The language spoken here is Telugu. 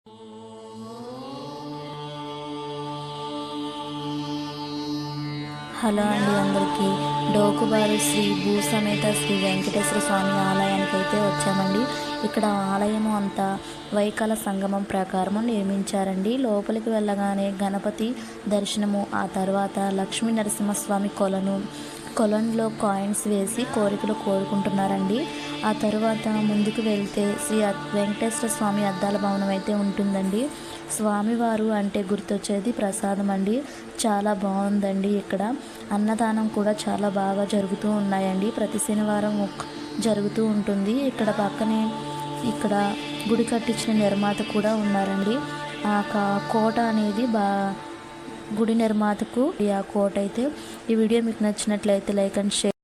హలో అండి అందరికీ. డోకుబారు శ్రీ భూసమేత శ్రీ వెంకటేశ్వర స్వామి ఆలయానికి అయితే వచ్చామండి. ఇక్కడ ఆలయము అంతా వైకాల సంగమం ప్రకారము నిర్మించారండి. లోపలికి వెళ్ళగానే గణపతి దర్శనము ఆ తర్వాత లక్ష్మీ నరసింహస్వామి కొలను కొలన్లో కాయిన్స్ వేసి కోరికలు కోరుకుంటున్నారండి. ఆ తర్వాత ముందుకు వెళ్తే శ్రీ వెంకటేశ్వర స్వామి అద్దాల భవనం అయితే ఉంటుందండి. స్వామివారు అంటే గుర్తొచ్చేది ప్రసాదం అండి. చాలా బాగుందండి ఇక్కడ. అన్నదానం కూడా చాలా బాగా జరుగుతూ ఉన్నాయండి. ప్రతి శనివారం జరుగుతూ ఉంటుంది. ఇక్కడ పక్కనే ఇక్కడ గుడి కట్టించిన నిర్మాత కూడా ఉన్నారండి. ఆ కోట అనేది బా గుడి నిర్మాతకు ఆ కోట అయితే. ఈ వీడియో మీకు నచ్చినట్లయితే లైక్ అండ్ షేర్